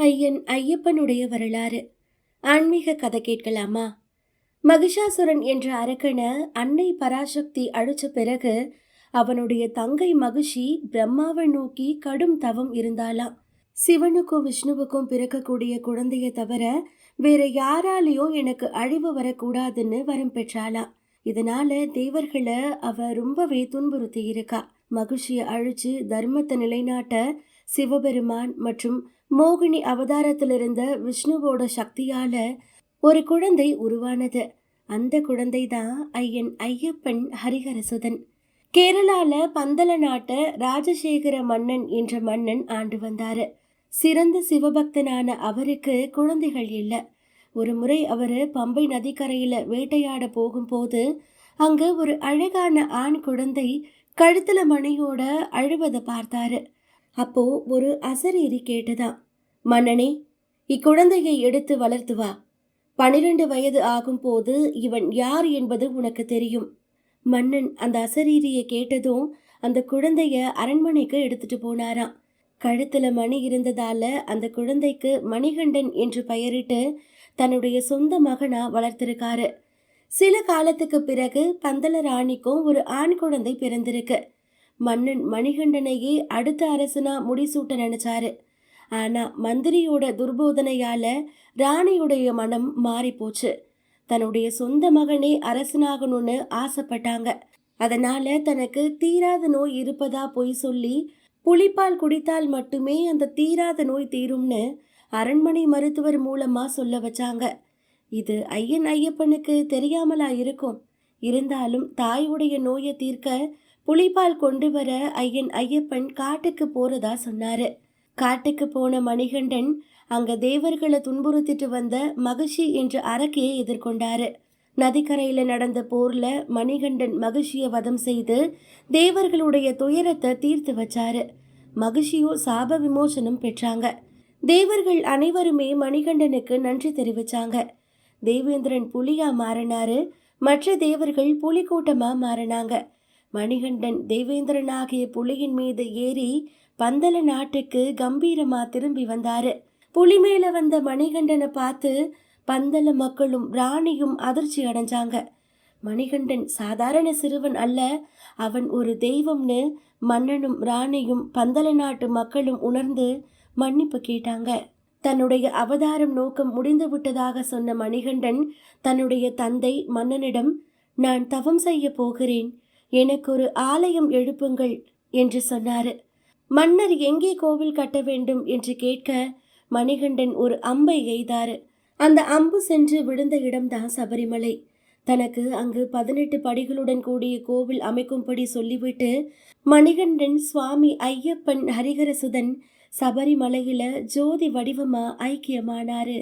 ஐயன் ஐயப்பனுடைய வரலாறு. ஆன்மீக கதை கேட்கலாமா? மகிஷாசுரன் என்ற அரக்கனை அன்னை பராசக்தி அழிச்ச பிறகு அவனுடைய தங்கை மகிஷி பிரம்மாவை நோக்கி கடும் தவம் இருந்தாலாம் சிவனுக்கும் விஷ்ணுவுக்கும் பிறக்கக்கூடிய குழந்தைய தவிர வேற யாராலையும் எனக்கு அழிவு வரக்கூடாதுன்னு வரம் பெற்றாளாம். இதனால தேவர்களை அவ ரொம்பவே துன்புறுத்தி இருக்கா மகிழ்ச்சியை அழிச்சு தர்மத்தை நிலைநாட்ட சிவபெருமான் மற்றும் மோகினி அவதாரத்தில் இருந்த விஷ்ணுவோட சக்தியால ஒரு குழந்தை உருவானது. அந்த குழந்தை தான் ஐயன் ஐயப்பன் ஹரிஹரசுதன். கேரளால பந்தல நாட்டை ராஜசேகர மன்னன் என்ற மன்னன் ஆண்டு வந்தாரு. சிறந்த சிவபக்தனான அவருக்கு குழந்தைகள் இல்லை. ஒரு முறை அவர் பம்பை நதிக்கரையில வேட்டையாட போகும்போது அங்கே ஒரு அழகான ஆண் குழந்தை கழுத்துல மணியோட அழுவதை பார்த்தாரு. அப்போ ஒரு அசரீரி கேட்டதா? மன்னனே இக்குழந்தையை எடுத்து வளர்த்து வா. பனிரெண்டு வயது ஆகும் போது இவன் யார் என்பது உனக்கு தெரியும். மன்னன் அந்த அசரீரியை கேட்டதும் அந்த குழந்தைய அரண்மனைக்கு எடுத்துட்டு போனாராம். கழுத்துல மணி இருந்ததால அந்த குழந்தைக்கு மணிகண்டன் என்று பெயரிட்டு தன்னுடைய சொந்த மகனா வளர்த்திருக்காரு. சில காலத்துக்கு பிறகு பந்தல ராணிக்கும் ஒரு ஆண் குழந்தை பிறந்திருக்கு. மன்னன் மணிகண்டனையே அடுத்த அரசனா முடிசூட்ட நினைச்சாரு. ஆனா மந்திரியோட துர்போதனையால ராணியுடைய மனம் மாறி போச்சு தன்னுடைய சொந்த மகனே அரசனாகணும்னு ஆசைப்பட்டாங்க. அதனால தனக்கு தீராத நோய் இருப்பதா பொய் சொல்லி புளிப்பால் குடித்தால் மட்டுமே அந்த தீராத நோய் தீரும்னு அரண்மனை மருத்துவர் மூலமா சொல்ல வச்சாங்க. இது ஐயன் ஐயப்பனுக்கு தெரியாமலா இருக்கும். இருந்தாலும் தாயுடைய நோயை தீர்க்க புலிப்பால் கொண்டு வர ஐயன் ஐயப்பன் காட்டுக்கு போறதா சொன்னாரு. காட்டுக்கு போன மணிகண்டன் அங்க தேவர்களை துன்புறுத்திட்டு வந்த மகிஷி என்ற அரக்கியை எதிர்கொண்டாரு. நதிக்கரையில நடந்த போர்ல மணிகண்டன் மகிழ்ச்சியை வதம் செய்து தேவர்களுடைய துயரத்தை தீர்த்து வச்சாரு. மகிழ்ச்சியோ சாப விமோசனம் பெற்றாங்க. தேவர்கள் அனைவருமே மணிகண்டனுக்கு நன்றி தெரிவிச்சாங்க. தேவேந்திரன் புலியா மாறினாரு. மற்ற தேவர்கள் புலிக்கூட்டமா மாறினாங்க. மணிகண்டன் தேவேந்திரன் ஆகிய புலியின் மீது ஏறி பந்தல நாட்டுக்கு கம்பீரமா திரும்பி வந்தாரு. புலி மேல வந்த மணிகண்டனை பார்த்து பந்தல மக்களும் ராணியும் அதிர்ச்சி அடைஞ்சாங்க. மணிகண்டன் சாதாரண சிறுவன் அல்ல அவன் ஒரு தெய்வம்னு மன்னனும் ராணியும் பந்தல நாட்டு மக்களும் உணர்ந்து மன்னிப்பு கேட்டாங்க. தன்னுடைய அவதாரம் நோக்கம் முடிந்து விட்டதாக சொன்ன மணிகண்டன் தன்னுடைய தந்தை மன்னனிடம் நான் தவம் செய்ய போகிறேன். எனக்கு ஒரு ஆலயம் எழுப்புங்கள் என்று சொன்னாரு. மன்னர் எங்கே கோவில் கட்ட வேண்டும் என்று கேட்க மணிகண்டன் ஒரு அம்பை எய்தாரு. அந்த அம்பு சென்று விழுந்த இடம்தான் சபரிமலை. தனக்கு அங்கு பதினெட்டு படிகளுடன் கூடிய கோவில் அமைக்கும்படி சொல்லிவிட்டு மணிகண்டன் சுவாமி ஐயப்பன் ஹரிஹரசுதன் சபரிமலையில ஜோதி வடிவமா ஐக்கியமானாரு.